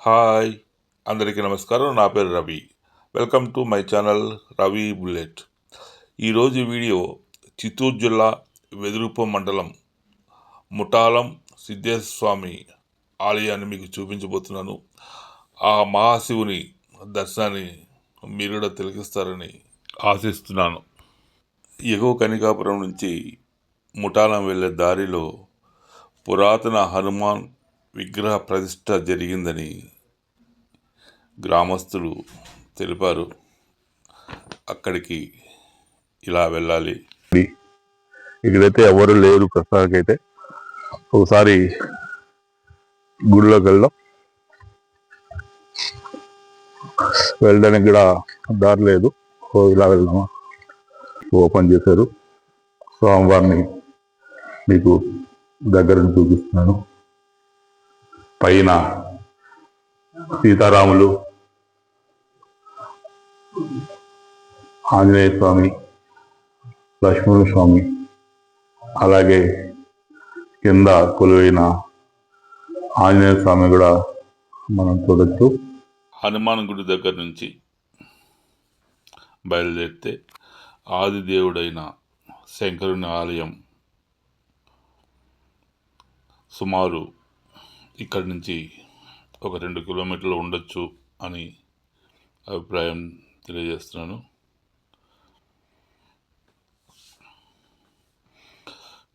Hi అందరికీ నమస్కారం. నా పేరు Ravi. Welcome to my channel Ravi bullet ఈరోజు వీడియో చిత్తూరు జిల్లా వెదురుప మండలం ముఠాలం సిద్ధేశ్వర స్వామి ఆలయాన్ని మీకు చూపించబోతున్నాను. ఆ మహాశివుని దర్శనాన్ని మీరు కూడా తిలకిస్తారని ఆశిస్తున్నాను. ఎగువ కనికాపురం నుంచి ముఠాలం వెళ్ళే దారిలో పురాతన హనుమాన్ విగ్రహ ప్రతిష్ట జరిగిందని గ్రామస్తులు తెలిపారు. అక్కడికి ఇలా వెళ్ళాలి. ఇక్కడైతే ఎవరు లేరు ప్రస్తుతానికైతే. ఒకసారి గుడిలోకి వెళ్దాం. వెళ్ళడానికి కూడా దారి లేదు. ఇలా వెళ్దామా? ఓపెన్ చేశారు. స్వామివారిని మీకు దగ్గర చూపిస్తున్నాను. పైన సీతారాములు ఆంజనేయ స్వామి లక్ష్మణ స్వామి అలాగే కింద కొలువైన ఆంజనేయ స్వామి కూడా మనం చూడొచ్చు. హనుమాన్ గుడి దగ్గర నుంచి బయలుదేరితే ఆదిదేవుడైన శంకరుని ఆలయం సుమారు ఇక్కడి నుంచి ఒక రెండు కిలోమీటర్లు ఉండొచ్చు అని అభిప్రాయం తెలియజేస్తున్నాను.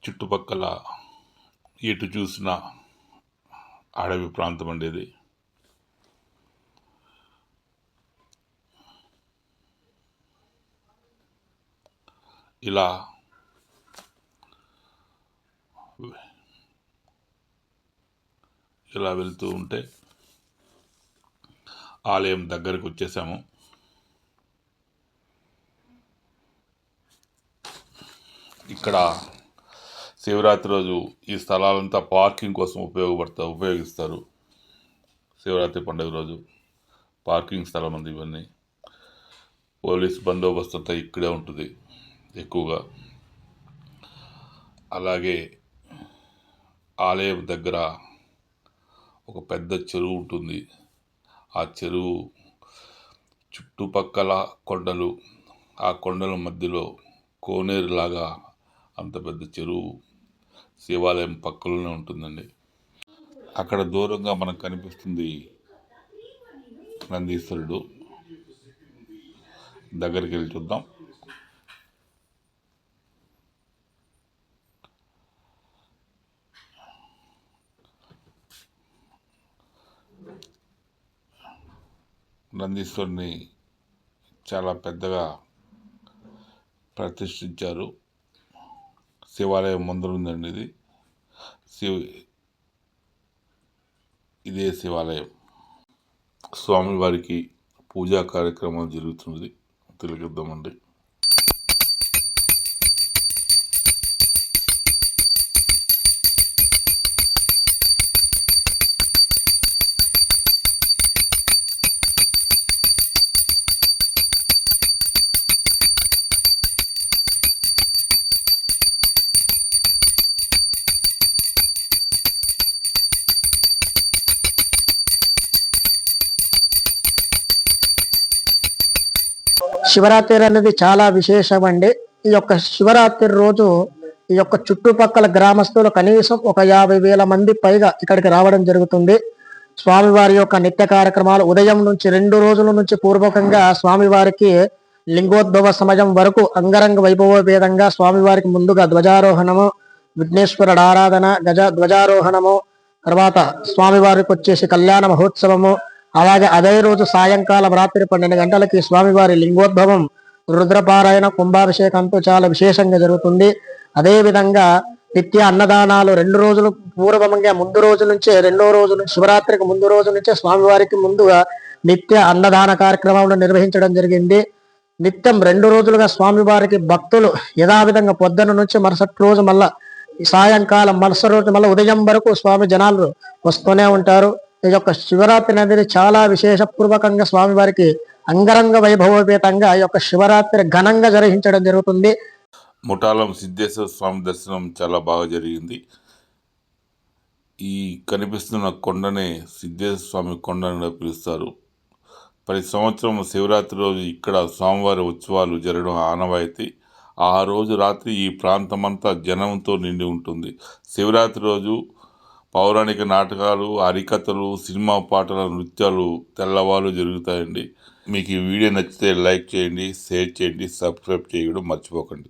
చుట్టుపక్కల ఎటు చూసిన అడవి ప్రాంతం అండేది ఇలా ఇలా వెళ్తూ ఉంటే ఆలయం దగ్గరకు వచ్చేసాము. ఇక్కడ శివరాత్రి రోజు ఈ స్థలాలంతా పార్కింగ్ కోసం ఉపయోగపడతా ఉపయోగిస్తారు. శివరాత్రి పండుగ రోజు పార్కింగ్ స్థలం ఉంది ఇవన్నీ. పోలీస్ బందోబస్తు అంతా ఇక్కడే ఉంటుంది ఎక్కువగా. అలాగే ఆలయం దగ్గర ఒక పెద్ద చెరువు ఉంటుంది. ఆ చెరువు చుట్టుపక్కల కొండలు ఆ కొండల మధ్యలో కోనేరులాగా అంత పెద్ద చెరువు శివాలయం పక్కలోనే ఉంటుందండి. అక్కడ దూరంగా మనకు కనిపిస్తుంది నందీశ్వరుడు. దగ్గరికి వెళ్ళి చూద్దాం. నందీశ్వరుని చాలా పెద్దగా ప్రతిష్ఠించారు. శివాలయం ముందర ఉందండి ఇది. శివ ఇదే శివాలయం. స్వామివారికి పూజా కార్యక్రమం జరుగుతున్నది. తిలకిద్దామండి శివరాత్రి అనేది చాలా విశేషం అండి ఈ యొక్క శివరాత్రి రోజు ఈ యొక్క చుట్టుపక్కల గ్రామస్తులు కనీసం ఒక యాభై వేల మంది పైగా ఇక్కడికి రావడం జరుగుతుంది. స్వామివారి యొక్క నిత్య కార్యక్రమాలు ఉదయం నుంచి రెండు రోజుల నుంచి పూర్వకంగా స్వామివారికి లింగోద్భవ సమయం వరకు అంగరంగ వైభవోపేతంగా స్వామివారికి ముందుగా ధ్వజారోహణము విఘ్నేశ్వరుడు ఆరాధన గజ ధ్వజారోహణము తర్వాత స్వామివారికి వచ్చేసి కళ్యాణ మహోత్సవము అలాగే అదే రోజు సాయంకాలం రాత్రి పన్నెండు గంటలకి స్వామివారి లింగోద్భవం రుద్రపారాయణ కుంభాభిషేకంతో చాలా విశేషంగా జరుగుతుంది. అదేవిధంగా నిత్య అన్నదానాలు రెండు రోజులు పూర్వంగా ముందు రోజు నుంచే రెండో రోజు నుంచి శివరాత్రికి ముందు రోజు నుంచే స్వామివారికి ముందుగా నిత్య అన్నదాన కార్యక్రమాలను నిర్వహించడం జరిగింది. నిత్యం రెండు రోజులుగా స్వామివారికి భక్తులు యథావిధంగా పొద్దున నుంచి మరుసటి రోజు మళ్ళా సాయంకాలం మరుసటి రోజు మళ్ళీ ఉదయం వరకు స్వామి జనాలు వస్తూనే ఉంటారు. ఈ యొక్క శివరాత్రి అనేది చాలా విశేషపూర్వకంగా స్వామివారికి అంగరంగ వైభవోపేతంగా ఈ యొక్క శివరాత్రి ఘనంగా జరిగించడం జరుగుతుంది. ముఠాలం సిద్ధేశ్వర స్వామి దర్శనం చాలా బాగా జరిగింది. ఈ కనిపిస్తున్న కొండనే సిద్ధేశ్వర స్వామి కొండ అని పిలుస్తారు. ప్రతి సంవత్సరం శివరాత్రి రోజు ఇక్కడ స్వామివారి ఉత్సవాలు జరగడం ఆనవాయితీ. ఆ రోజు రాత్రి ఈ ప్రాంతమంతా జనంతో నిండి ఉంటుంది. శివరాత్రి రోజు పౌరాణిక నాటకాలు హరికథలు సినిమా పాటల నృత్యాలు తెల్లవారు జరుగుతాయండి. మీకు ఈ వీడియో నచ్చితే లైక్ చేయండి షేర్ చేయండి సబ్స్క్రైబ్ చేయడం మర్చిపోకండి.